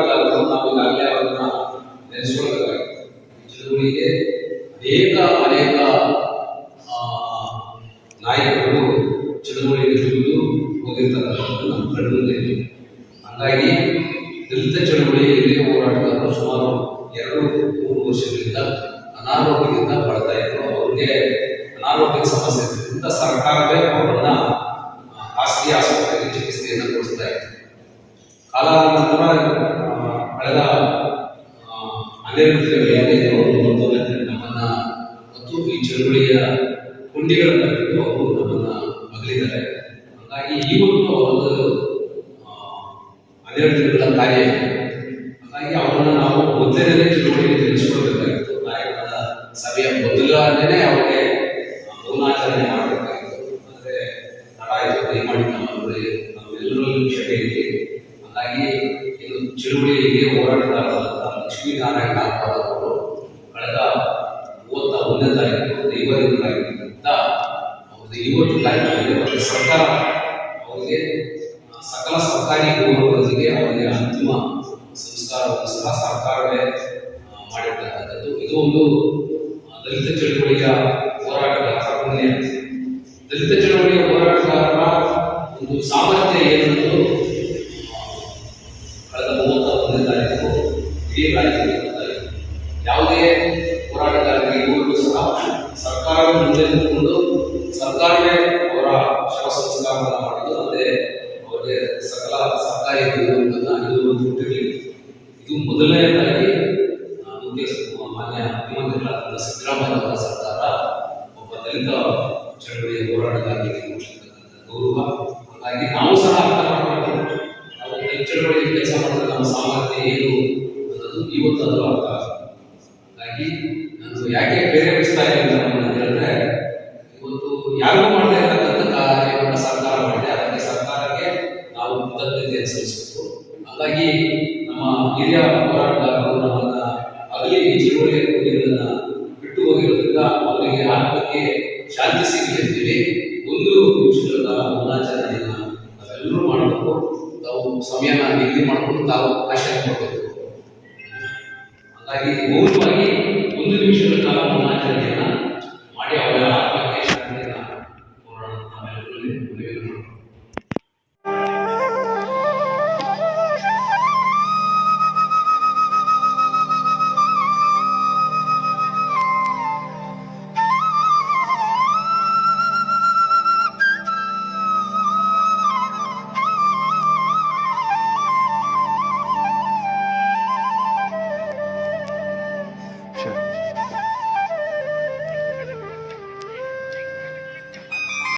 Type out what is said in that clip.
ಕಾರ್ಯಗಳನ್ನು ನಾವು ಈಗಾಗಲೇ ಅವರನ್ನ ನೆನೆಸ್ಕೊಳ್ಬೇಕಾಗಿದೆ ಅನೇಕ ಅನೇಕ ನಾಯಕರು ಚಳುವಳಿಗೆ ಜುಗಿದು ಹೋಗಿರ್ತಕ್ಕಂಥದ್ದು ನಮ್ಮ ಕಣ್ಣು ಹಾಗಾಗಿ ದಲಿತ ಚಳುವಳಿಯಲ್ಲಿ ಹಿರಿಯ ಹೋರಾಟಗಾರರು ಸುಮಾರು ಎರಡು, ಮೂರು ವರ್ಷಗಳಿಂದ ಅನಾರೋಗ್ಯದಿಂದ ಬರ್ತಾ ಇದ್ರು. ಅವ್ರಿಗೆ ಅನಾರೋಗ್ಯ ಸಮಸ್ಯೆ ಇದ್ದರಿಂದ ಸರ್ಕಾರವೇ ಅವರನ್ನ ಖಾಸಗಿ ಆಸ್ಪತ್ರೆಗೆ ಚಿಕಿತ್ಸೆಯನ್ನು ಕೊಡಿಸ್ತಾ ಇತ್ತು ಕಾಲಾನಂತರ ನಂತರ ಕಳೆದ ಹನ್ನೆರಡು ದಿನಗಳಲ್ಲಿ ಅವರು ಬಂದು ನಮ್ಮನ್ನ ಮತ್ತು ಈ ಚಳುವಳಿಯ ಹುಂಡಿಗಳನ್ನ ಬಿಟ್ಟು ಅವರು ನಮ್ಮನ್ನ ಬದಲಿದ್ದಾರೆ ಹಾಗಾಗಿ ಇವತ್ತು ಅವರದ್ದು ಹನ್ನೆರಡು ದಿನಗಳ ಕಾರ್ಯ ಹಾಗಾಗಿ ಅವರನ್ನ ನಾವು ಮೊದಲನೇ ಚಳುವಳಿಗೆ ತಿಳಿಸ್ಕೊಳ್ಬೇಕಾಗಿತ್ತು ನಾಯಕರ ಸಭೆಯ ಮೊದಲನೇ ಅವರಿಗೆ ಮೌನಾಚರಣೆ ಮಾಡಬೇಕಾಗಿತ್ತು. ಅಂದ್ರೆ ತಡಾಯಿತು ದಯಮಾಡಿ ನಮ್ಮಲ್ಲಿ ನಮ್ಮೆಲ್ಲರಲ್ಲೂ ಕ್ಷಮೆ ಇದೆ ಹಾಗಾಗಿ ಇದು ಚಳುವಳಿಗೆ ಹೋರಾಟಗಾರರಾದ ಲಕ್ಷ್ಮೀನಾರಾಯಣ ಅವರು ಕಳೆದ ಮೂವತ್ತ ಒಂದನೇ ತಾರೀಕು ದೈವದಿಂದಾಗಿದ್ದರಿಂದ ಅವ್ರದ್ದು ಇವತ್ತು ಕಾರ್ಯಕ್ರಮದಲ್ಲಿ ಮತ್ತು ಸರ್ಕಾರ ಅವರಿಗೆ ಸಕಲ ಸರ್ಕಾರಿ ಗೌರವದೊಂದಿಗೆ ಅವರಿಗೆ ಅಂತಿಮ ಸಂಸ್ಕಾರವನ್ನು ಸಹ ಸರ್ಕಾರವೇ ಮಾಡಿರ್ತಕ್ಕಂಥದ್ದು. ಇದು ಒಂದು ದಲಿತ ಚಳುವಳಿಯ ಹೋರಾಟಗಾರರ ಪುಣ್ಯ ದಲಿತ ಚಳುವಳಿಯ ಹೋರಾಟಗಾರರ ಒಂದು ಸಾಮರ್ಥ್ಯ ಏನನ್ನೋದು ಯಾವುದೇ ಹೋರಾಟಗಾರರಿಗೆ ಇವರಿಗೂ ಸಹ ಸರ್ಕಾರದ ಮುಂದೆ ನಿಂತುಕೊಂಡು ಸರ್ಕಾರವೇ ಅವರ ಶವ ಸಂಸ್ಕಾರವನ್ನು ಮಾಡಿದ್ದು, ಅಲ್ಲದೆ ಅವರಿಗೆ ಸಕಲ ಇದುವರೆಗೂ ಇದು ಮೊದಲನೇದಾಗಿ ಮುಖ್ಯ ಮಾನ್ಯ ಮುಖ್ಯಮಂತ್ರಿಗಳಾದ ಸಿದ್ದರಾಮಯ್ಯ ಸರ್ಕಾರ ಒಬ್ಬ ದಲಿತ ಚಳವಳಿಯ ಹೋರಾಟಗಾರರಿಗೆ ಗೌರವ. ಹಾಗಾಗಿ ನಾವು ಸಹ ಅರ್ಥ ಮಾಡಬೇಕು ನಾವು ಕೆಲಸ ಮಾಡಿದ್ರೆ ನಮ್ಮ ಸಾಮರ್ಥ್ಯ ಏನು? ಇವತ್ತು ಅದು ಅರ್ಥ. ಹಾಗಾಗಿ ನಾನು ಯಾಕೆ ಪ್ರೇರೇಪಿಸ್ತಾ ಇದ್ದೀನಿ ಅಂತ ಹೇಳಿದ್ರೆ, ಇವತ್ತು ಯಾರಿಗೂ ಮಾಡದೇ ಇರತಕ್ಕಂಥ ಕಾರ್ಯವನ್ನು ಸರ್ಕಾರ ಮಾಡಿದೆ. ಅದಕ್ಕೆ ಸರ್ಕಾರಕ್ಕೆ ನಾವು ಕೃತಜ್ಞತೆ ಸಲ್ಲಿಸಬೇಕು. ಹಾಗಾಗಿ ನಮ್ಮ ಹಿರಿಯ ಹೋರಾಟಗಾರರು ನಮ್ಮನ್ನ ಅಗಲಿ ಚಳುವಳಿಯ ಬಿಟ್ಟು ಹೋಗಿರೋದ್ರಿಂದ ಅವರಿಗೆ ಆತ್ಮಕ್ಕೆ ಶಾಂತಿ ಸಿಗಲಿ ಅಂತೇಳಿ ಒಂದು ನಿಮಿಷಗಳ ಮೌನಾಚರಣೆಯನ್ನ ನಾವೆಲ್ಲರೂ ಮಾಡಬೇಕು. ತಾವು ಸಮಯನ ನಿಗದಿ ಮಾಡಿಕೊಂಡು ತಾವು ಆಶಯ ಕೊಡಬೇಕು. ಹಾಗಾಗಿ ಮೌನವಾಗಿ ಒಂದು ನಿಮಿಷಗಳ ಕಾಲ ಮೌನಾಚರಣೆ